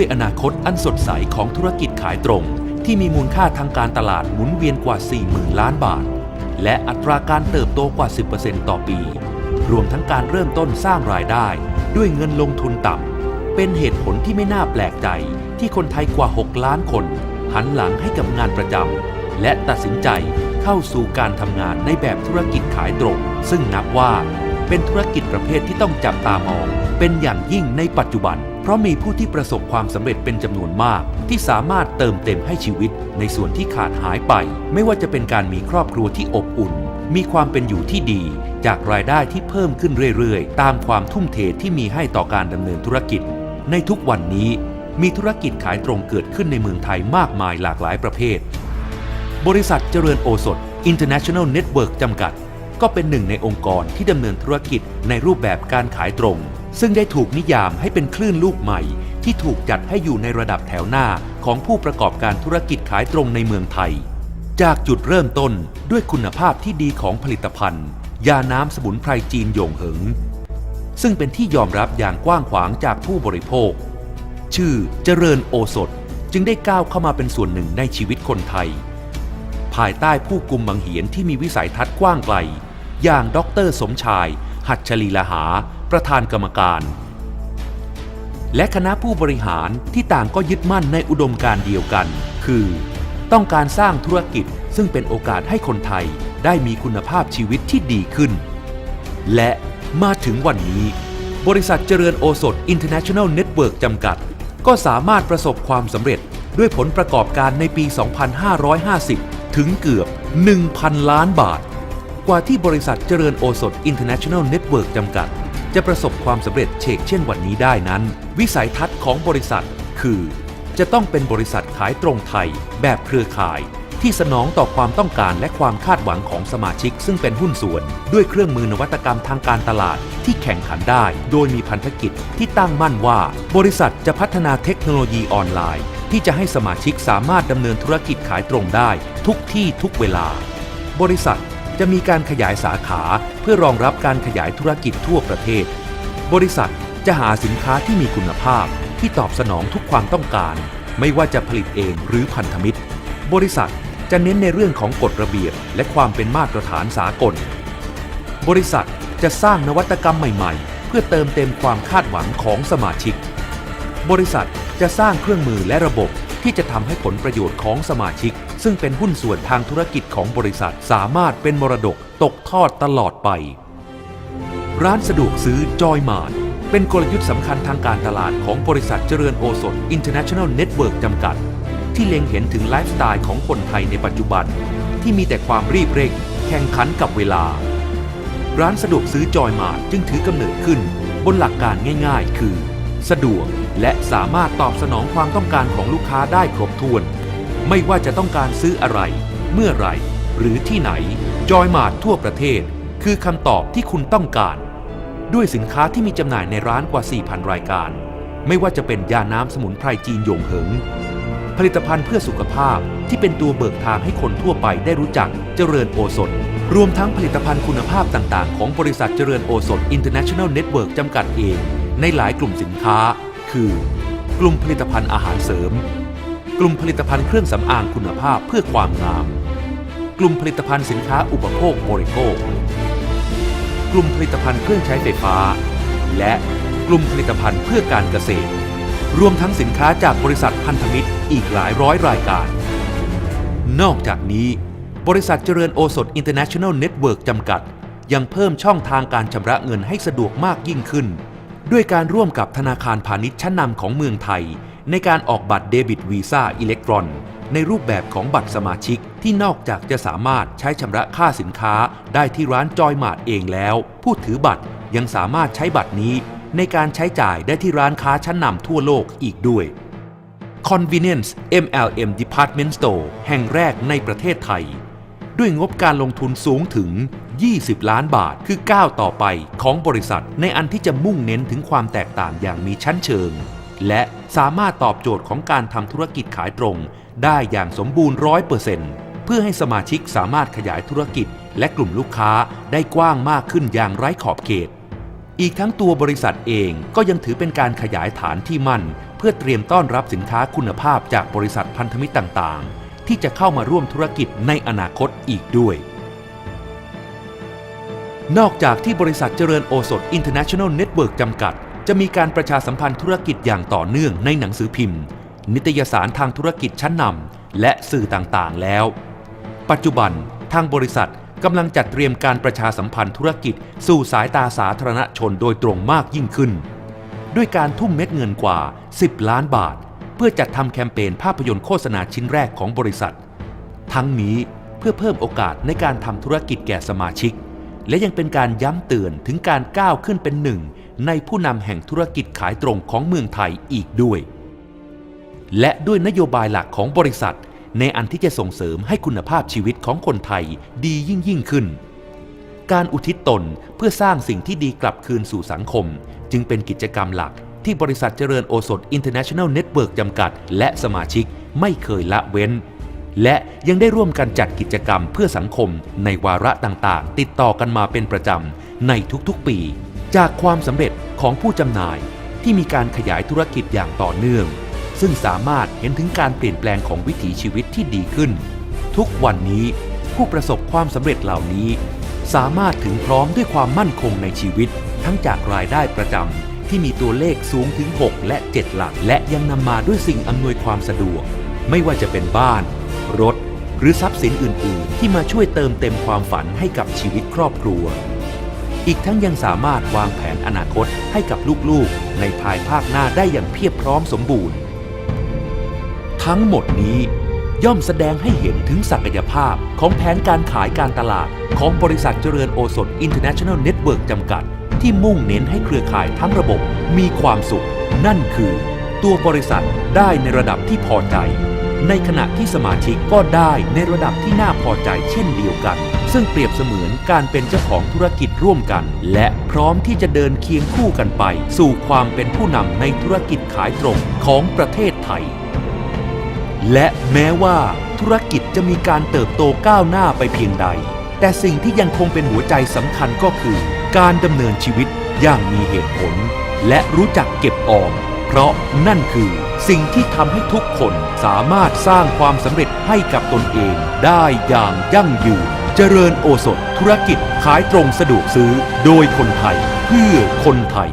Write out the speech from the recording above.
ด้วยอนาคตอันสดใสของธุรกิจขายตรง ที่มีมูลค่าทางการตลาดหมุนเวียนกว่า 40,000 ล้านบาท และอัตราการเติบโตกว่า 10%ต่อปี รวมทั้งการเริ่มต้นสร้างรายได้ ด้วยเงินลงทุนต่ำเป็นเหตุผลที่ไม่น่าแปลกใจ ที่คนไทยกว่า 6 ล้านคน หันหลังให้กับงานประจำและตัดสินใจเข้าสู่การทำงานในแบบธุรกิจขายตรง ซึ่งนับว่าเป็นธุรกิจประเภทที่ต้องจับตามอง เป็นอย่างยิ่งในปัจจุบัน ราะมีผู้ที่ประสบความสำเร็จเป็นจำนวนมาก ที่สามารถเติมเต็มให้ชีวิตในส่วนที่ขาดหายไป ไม่ว่าจะเป็นการมีครอบครัวที่อบอุ่น มีความเป็นอยู่ที่ดี จากรายได้ที่เพิ่มขึ้นเรื่อยๆ ตามความทุ่มเทที่มีให้ต่อการดำเนินธุรกิจ ในทุกวันนี้มีธุรกิจขายตรงเกิดขึ้นในเมืองไทยมากมายหลากหลายประเภท บริษัทเจริญโอสถ International Network จำกัด ก็เป็นหนึ่งในองค์กรที่ดำเนินธุรกิจในรูปแบบการขายตรง ซึ่งได้ถูกนิยามให้เป็นคลื่นลูกใหม่ ที่ถูกจัดให้อยู่ในระดับแถวหน้าของผู้ประกอบการธุรกิจขายตรงในเมืองไทย จากจุดเริ่มต้นด้วยคุณภาพที่ดีของผลิตภัณฑ์ ยาน้ำสมุนไพรจีนโยงเหิง ซึ่งเป็นที่ยอมรับอย่างกว้างขวางจากผู้บริโภค ชื่อเจริญโอสถจึงได้ก้าวเข้ามาเป็นส่วนหนึ่งในชีวิตคนไทย ภายใต้ผู้กุมบังเหียนที่มีวิสัยทัศน์กว้างไกล อย่างดรสมชาย หัตถลีละหา ประธานกรรมการ และคณะผู้บริหารที่ต่างก็ยึดมั่นในอุดมการเดียวกัน คือ ต้องการสร้างธุรกิจซึ่งเป็นโอกาสให้คนไทยได้มีคุณภาพชีวิตที่ดีขึ้น และมาถึงวันนี้ บริษัทเจริญโอสถ International Network จำกัด ก็สามารถประสบความสำเร็จด้วยผลประกอบการในปี 2550 ถึงเกือบ 1,000 ล้านบาท กว่าที่บริษัทเจริญโอสถ International Network จำกัด จะประสบความสำเร็จเชกเช่นวันนี้ได้นั้น วิสัยทัศน์ของบริษัท คือ จะต้องเป็นบริษัทขายตรงไทย แบบเครือข่าย ที่สนองต่อความต้องการและความคาดหวังของสมาชิก ซึ่งเป็นหุ้นส่วน ด้วยเครื่องมือนวัตกรรมทางการตลาด ที่แข่งขันได้ โดยมีพันธกิจที่ตั้งมั่นว่า บริษัทจะพัฒนาเทคโนโลยีออนไลน์ ที่จะให้สมาชิกสามารถดำเนินธุรกิจขายตรงได้ ทุกที่ทุกเวลา บริษัท จะมีการขยายสาขาเพื่อรองรับการขยายธุรกิจทั่วประเทศ บริษัทจะหาสินค้าที่มีคุณภาพที่ตอบสนองทุกความต้องการ ไม่ว่าจะผลิตเองหรือพันธมิตร บริษัทจะเน้นในเรื่องของกฎระเบียบ และความเป็นมาตรฐานสากล บริษัทจะสร้างนวัตกรรมใหม่ๆ เพื่อเติมเต็มความคาดหวังของสมาชิก บริษัทจะสร้างเครื่องมือและระบบที่จะทำให้ผลประโยชน์ของสมาชิก ซึ่งเป็นหุ้นส่วนทางธุรกิจของบริษัทสามารถเป็นมรดกตกทอดตลอดไป ร้านสะดวกซื้อจอยมานเป็นกลยุทธ์สำคัญทางการตลาดของบริษัทเจริญโอสถ International Network จำกัด ที่เล็งเห็นถึงไลฟ์สไตล์ของคนไทยในปัจจุบัน ที่มีแต่ความรีบเร่งแข่งขันกับเวลา ร้านสะดวกซื้อจอยมาร์จึงถือกำเนิดขึ้น บนหลักการง่ายๆ คือ สะดวกและสามารถตอบสนองความต้องการของลูกค้าได้ครบถ้วน ไม่ว่าจะต้องการซื้ออะไร เมื่อไรหรือที่ไหน จอยมาร์ททั่วประเทศ คือคำตอบที่คุณต้องการ ด้วยสินค้าที่มีจำหน่ายในร้านกว่า 4,000 รายการ ไม่ว่าจะเป็นยาน้ำสมุนไพรจีนโยงเหิง ผลิตภัณฑ์เพื่อสุขภาพที่เป็นตัวเบิกทางให้คนทั่วไปได้รู้จักเจริญโอสถ รวมทั้งผลิตภัณฑ์คุณภาพต่างๆ ของบริษัทเจริญโอสถ International Network จำกัดเอง ในหลายกลุ่มสินค้า คือ กลุ่มผลิตภัณฑ์อาหารเสริม กลุ่มผลิตภัณฑ์เครื่องสำอางคุณภาพเพื่อความงาม กลุ่มผลิตภัณฑ์สินค้าอุปโภคบริโภค กลุ่มผลิตภัณฑ์เครื่องใช้ไฟฟ้า และกลุ่มผลิตภัณฑ์เพื่อการเกษตร รวมทั้งสินค้าจากบริษัทพันธมิตรอีกหลายร้อยรายการ นอกจากนี้ บริษัทเจริญโอสถ International Network จำกัด ยังเพิ่มช่องทางการชำระเงินให้สะดวกมากยิ่งขึ้น ด้วยการร่วมกับธนาคารพาณิชย์ชั้นนำของเมืองไทย ในการออกบัตรเดบิตวีซ่าอิเล็กตรอน ในรูปแบบของบัตรสมาชิกที่นอกจากจะสามารถใช้ชำระค่าสินค้าได้ที่ร้านจอยมาร์ทเองแล้ว ผู้ถือบัตรยังสามารถใช้บัตรนี้ ในการใช้จ่ายได้ที่ร้านค้าชั้นนำทั่วโลกอีกด้วย Convenience MLM Department Store แห่งแรกในประเทศไทย ด้วยงบการลงทุนสูงถึง 20 ล้านบาทคือก้าวต่อไปของบริษัทในอันที่จะมุ่งเน้นถึงความแตกต่างอย่างมีชั้นเชิง และ สามารถตอบโจทย์ของการทำธุรกิจขายตรง ได้อย่างสมบูรณ์ร้อยเปอร์เซ็นต์เพื่อให้สมาชิกสามารถขยายธุรกิจ และกลุ่มลูกค้าได้กว้างมากขึ้นอย่างไร้ขอบเขต อีกทั้งตัวบริษัทเองก็ยังถือเป็นการขยายฐานที่มั่น เพื่อเตรียมต้อนรับสินค้าคุณภาพจากบริษัทพันธมิตรต่างๆ ที่จะเข้ามาร่วมธุรกิจในอนาคตอีกด้วยนอกจากที่บริษัทเจริญโอสถ International Network จำกัด จะมีการประชาสัมพันธ์ธุรกิจอย่างต่อเนื่องในหนังสือพิมพ์ นิตยสารทางธุรกิจชั้นนำและสื่อต่างๆ แล้ว ปัจจุบันทางบริษัทกำลังจัดเตรียมการประชาสัมพันธ์ธุรกิจสู่สายตาสาธารณชนโดยตรงมากยิ่งขึ้น ด้วยการทุ่มเม็ดเงินกว่า 10 ล้านบาท เพื่อจัดทำแคมเปญภาพยนตร์โฆษณาชิ้นแรกของบริษัท ทั้งนี้เพื่อเพิ่มโอกาสในการทำธุรกิจแก่สมาชิก และยังเป็นการย้ำเตือนถึงการก้าวขึ้นเป็นหนึ่ง ในผู้นำแห่งธุรกิจขายตรงของเมืองไทยอีกด้วย และด้วยนโยบายหลักของบริษัท ในอันที่จะส่งเสริมให้คุณภาพชีวิตของคนไทยดียิ่งยิ่งขึ้น การอุทิศตนเพื่อสร้างสิ่งที่ดีกลับคืนสู่สังคม จึงเป็นกิจกรรมหลักที่บริษัทเจริญโอสถ International Network จำกัด และสมาชิกไม่เคยละเว้น และยังได้ร่วมกันจัดกิจกรรมเพื่อสังคมในวาระต่างๆ ติดต่อกันมาเป็นประจำในทุกๆปี จากความสำเร็จของผู้จำหน่ายที่มีการขยายธุรกิจอย่างต่อเนื่อง ซึ่งสามารถเห็นถึงการเปลี่ยนแปลงของวิถีชีวิตที่ดีขึ้น ทุกวันนี้ผู้ประสบความสำเร็จเหล่านี้ สามารถถึงพร้อมด้วยความมั่นคงในชีวิต ทั้งจากรายได้ประจำที่มีตัวเลขสูงถึง 6 และ 7 หลัก และยังนำมาด้วยสิ่งอำนวยความสะดวก ไม่ว่าจะเป็นบ้าน รถ หรือทรัพย์สินอื่น ๆ ที่มาช่วยเติมเต็มความฝันให้กับชีวิตครอบครัว อีกทั้งยังสามารถวางแผนอนาคตให้กับลูกๆ ในภายภาคหน้าได้อย่างเพียบพร้อมสมบูรณ์ ทั้งหมดนี้ย่อมแสดงให้เห็นถึงศักยภาพของแผนการขายการตลาดของบริษัทเจริญโอสถ International Network จำกัด ที่มุ่งเน้นให้เครือข่ายทั้งระบบมีความสุข นั่นคือ ตัวบริษัทได้ในระดับที่พอใจ ในขณะที่สมาชิกก็ได้ในระดับที่น่าพอใจเช่นเดียวกัน ซึ่งเปรียบเสมือนการเป็นเจ้าของธุรกิจร่วมกัน และพร้อมที่จะเดินเคียงคู่กันไป สู่ความเป็นผู้นำในธุรกิจขายตรงของประเทศไทย และแม้ว่าธุรกิจจะมีการเติบโตก้าวหน้าไปเพียงใด แต่สิ่งที่ยังคงเป็นหัวใจสำคัญก็คือ การดำเนินชีวิตอย่างมีเหตุผล และรู้จักเก็บออมเพราะนั่นคือสิ่งที่ทำให้ทุกคนสามารถสร้างความสำเร็จให้กับตนเองได้อย่างยั่งยืน เจริญโอสถธุรกิจขายตรงสะดวกซื้อโดยคนไทยเพื่อคนไทย